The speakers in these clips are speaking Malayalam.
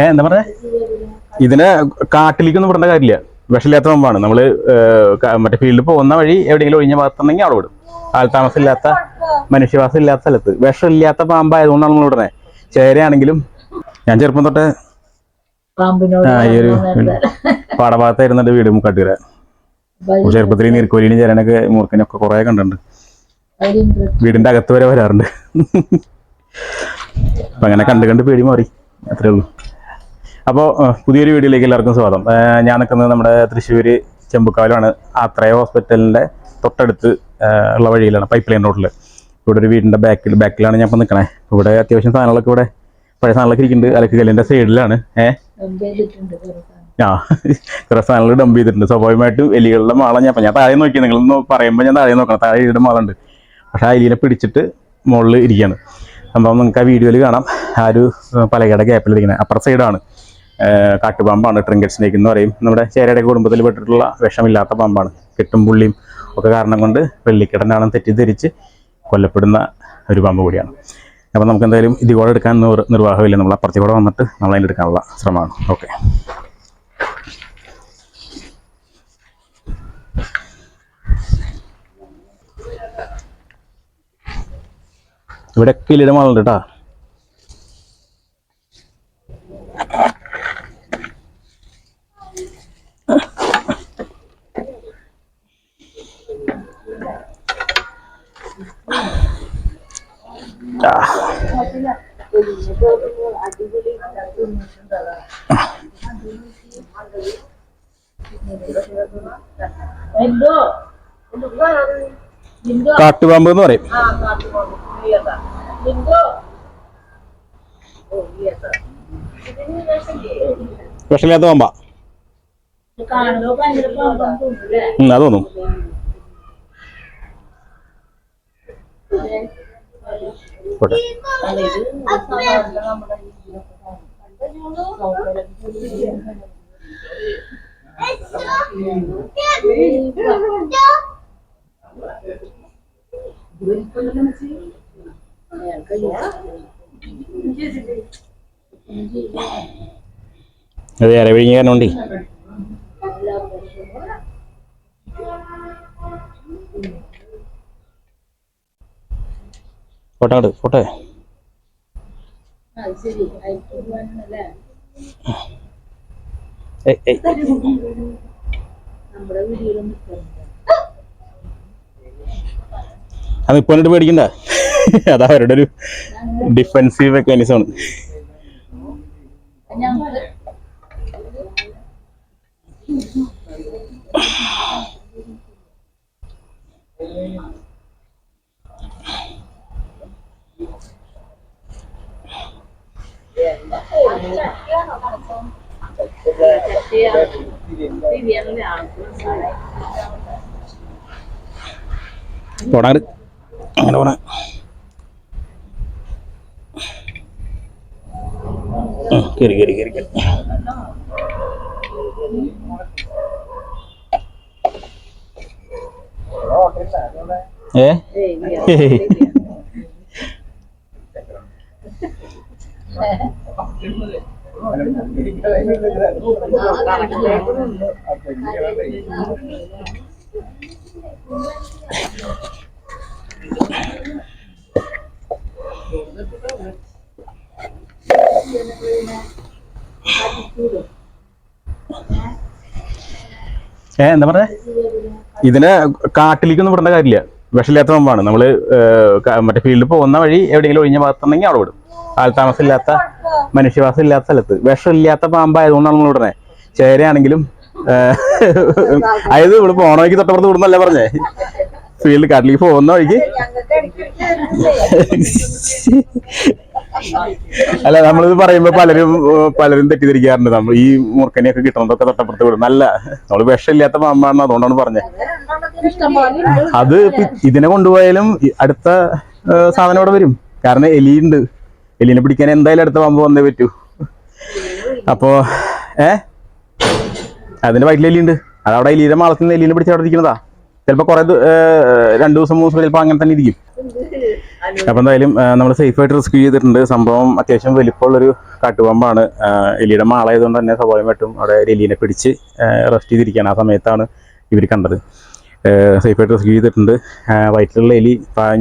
ഏ എന്താ പറയാ ഇതിനെ കാട്ടിലേക്കൊന്നും വിടേണ്ട കാര്യമില്ല. വിഷമില്ലാത്ത മുമ്പാണ് നമ്മൾ മറ്റേ ഫീൽഡിൽ പോകുന്ന വഴി എവിടെയെങ്കിലും ഒഴിഞ്ഞ ഭാഗത്തുണ്ടെങ്കിൽ അവിടെ വിടും. ആൾ താമസം ഇല്ലാത്ത മനുഷ്യവാസം ഇല്ലാത്ത സ്ഥലത്ത്. വിഷമില്ലാത്ത പാമ്പായതുകൊണ്ടാണ് നമ്മൾ വിടുന്നത്. ചേരയാണെങ്കിലും ഞാൻ ചെറുപ്പം തൊട്ടേ ഈ ഒരു പാടഭാഗത്തായിരുന്നു എന്റെ വീട് മുക്കാട്ടുകര ചെറുപ്പത്തിൽ നീർക്കോലിനും ചേരാനൊക്കെ മൂർക്കനൊക്കെ കുറേ കണ്ടുണ്ട് വീടിന്റെ അകത്ത് വരെ വരാറുണ്ട്. അപ്പൊ അങ്ങനെ കണ്ട് കണ്ട് പേടി മാറി. അത്രേ ഉള്ളൂ. അപ്പോൾ പുതിയൊരു വീഡിയോയിലേക്ക് എല്ലാവർക്കും സ്വാഗതം. ഞാൻ നിൽക്കുന്നത് നമ്മുടെ തൃശ്ശൂർ ചെമ്പുക്കാവിലാണ്. ആത്രയ ഹോസ്പിറ്റലിന്റെ തൊട്ടടുത്ത് ഉള്ള വഴിയിലാണ് പൈപ്പ് ലൈൻ റോഡിൽ ഇവിടെ ഒരു വീടിന്റെ ബാക്കിൽ ബാക്കിലാണ് ഞാൻ ഇപ്പോൾ നിൽക്കണേ. ഇവിടെ അത്യാവശ്യം സാധനങ്ങളൊക്കെ ഇവിടെ പഴയ സാധനങ്ങളൊക്കെ ഇരിക്കുന്നുണ്ട്. അലക്ക് കല്ലിന്റെ സൈഡിലാണ് ഏഹ് ആ കുറെ സാധനങ്ങൾ ഡംപ് ചെയ്തിട്ടുണ്ട്. സ്വാഭാവികമായിട്ടും എലികളുടെ മാള ഞാൻ ഞാൻ താഴെ നോക്കി നിങ്ങളൊന്ന് പറയുമ്പോൾ ഞാൻ താഴെ നോക്കണം. താഴെ എലിയുടെ മാളുണ്ട്. പക്ഷേ ആ എലിനെ പിടിച്ചിട്ട് മുകളിൽ ഇരിക്കുകയാണ്. സംഭവം നിങ്ങൾക്ക് ആ വീഡിയോയിൽ കാണാം. ആ ഒരു പലകയുടെ ഗ്യാപ്പിൽ ഇരിക്കുന്നത് അപ്പുറ സൈഡാണ് കാട്ടുപാമ്പാണ് ട്രിങ്കറ്റ് സ്നേക്ക് എന്ന് പറയും. നമ്മുടെ ചേരയുടെ കുടുംബത്തിൽ പെട്ടിട്ടുള്ള വിഷമില്ലാത്ത പാമ്പാണ്. കെട്ടും പുള്ളിയും ഒക്കെ കാരണം കൊണ്ട് വെള്ളിക്കിടനാണെന്ന് തെറ്റിദ്ധരിച്ച് കൊല്ലപ്പെടുന്ന ഒരു പാമ്പ് കൂടിയാണ്. അപ്പോൾ നമുക്ക് എന്തായാലും ഇത് കൂടെ എടുക്കാൻ നിർ- നിർവാഹമില്ല. നമ്മൾ അപ്പുറത്തേക്ക് കൂടെ വന്നിട്ട് നമ്മൾ അതിന്റെ എടുക്കാനുള്ള ശ്രമമാണ്. ഓക്കെ. ഇവിടെ കിളിയുടെ മാളുണ്ട് കേട്ടാ കാട്ടുപാമ്പ് എന്ന് പറയും. വിഷമില്ലാത്ത പാമ്പാ. അത് തോന്നും. അത് ഇര വിഴുങ്ങി കാരണം കൊണ്ടേ നമ്മുടെ പോട്ടെ അത് ഇപ്പൊ എന്നിട്ട് പേടിക്കണ്ട. അതാ അവരുടെ ഒരു ഡിഫെൻസീവ് മെക്കാനിസം അങ്ങട്. അങ്ങനെ പോണ. കയറി കയറി കയറി കയറി ഏ? ഏ എന്താ പറഞ്ഞേ? ഇതിനെ കാട്ടിലേക്കൊന്നും വിടേണ്ട കാര്യമില്ല. വിഷമില്ലാത്ത പമ്പാണ് നമ്മൾ ഏഹ്, മറ്റേ ഫീൽഡിൽ പോകുന്ന വഴി എവിടെയെങ്കിലും ഒഴിഞ്ഞ ഭാഗത്തുണ്ടെങ്കിൽ അവിടെ വിടും. ആൾ താമസം ഇല്ലാത്ത മനുഷ്യവാസം ഇല്ലാത്ത സ്ഥലത്ത്. വിഷമില്ലാത്ത പാമ്പായതുകൊണ്ടാണ് നമ്മൾ ഉടനെ ചേരയാണെങ്കിലും അതായത് ഇവിടെ പോണ വഴിക്ക് തൊട്ടപ്പുറത്ത് വിടുന്നല്ലേ പറഞ്ഞേ? ഫീൽഡ് കാട്ടിലേക്ക് പോകുന്ന വഴിക്ക്. അല്ല നമ്മളിത് പറയുമ്പോ പലരും പലരും തെറ്റിദ്ധരിക്കാറുണ്ട്. നമ്മൾ ഈ മുറുക്കനെയൊക്കെ കിട്ടണതൊക്കെ തൊട്ടപ്പുറത്ത് വിടും നല്ല നമ്മൾ വിഷമില്ലാത്ത പാമ്പാണ് അതുകൊണ്ടാണ് പറഞ്ഞത് അത് ഇതിനെ കൊണ്ടുപോയാലും അടുത്ത സാധനം ഇവിടെ വരും. കാരണം എലിയുണ്ട് എലിനെ പിടിക്കാൻ എന്തായാലും അടുത്ത പാമ്പ് വന്നേ പറ്റൂ. അപ്പോ ഏ? അതിന്റെ വയറ്റിൽ എലിയുണ്ട് അത് അവിടെ എലിയുടെ മാളത്തിൽ നിന്ന് എലിനെ പിടിച്ച് അവിടെ ഇരിക്കുന്നതാ. ചിലപ്പോ കുറെ രണ്ടു ദിവസം മൂന്ന് ദിവസം ചിലപ്പോ അങ്ങനെ തന്നെ ഇരിക്കും. അപ്പൊ എന്തായാലും നമ്മൾ സേഫ് ആയിട്ട് റെസ്ക്യൂ ചെയ്തിട്ടുണ്ട്. സംഭവം അത്യാവശ്യം വലിപ്പമുള്ളൊരു കാട്ടുപാമ്പാണ്. എലിയുടെ മാളായതുകൊണ്ട് തന്നെ സ്വാഭാവികമായിട്ടും അവിടെ എലിനെ പിടിച്ച് റെസ്റ്റ് ചെയ്തിരിക്കുകയാണ്. ആ സമയത്താണ് ഇവർ കണ്ടത്. സേഫായിട്ട് റെസ്ക്യൂ ചെയ്തിട്ടുണ്ട് വയറ്റിലുള്ള എലി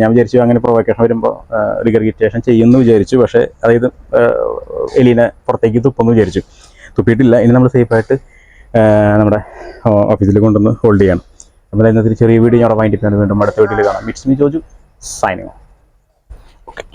ഞാൻ വിചാരിച്ചു അങ്ങനെ പ്രൊവക്കേഷൻ വരുമ്പോൾ റിഗർഗിറ്റേഷൻ ചെയ്യുമെന്ന് വിചാരിച്ചു. പക്ഷേ അതായത് എലീനെ പുറത്തേക്ക് തുപ്പെന്ന് വിചാരിച്ചു. തുപ്പിയിട്ടില്ല. ഇനി നമ്മൾ സേഫായിട്ട് നമ്മുടെ ഓഫീസിൽ കൊണ്ടുവന്ന് ഹോൾഡ് ചെയ്യണം. അപ്പോൾ ഇന്നത്തെ ചെറിയ വീഡിയോ ഞാൻ വൈൻഡിപ്പാണ് വീണ്ടും അടുത്ത വീട്ടിൽ കാണാം. മിറ്റ്സ് മി ജോജു സൈനിങ് ഓക്കെ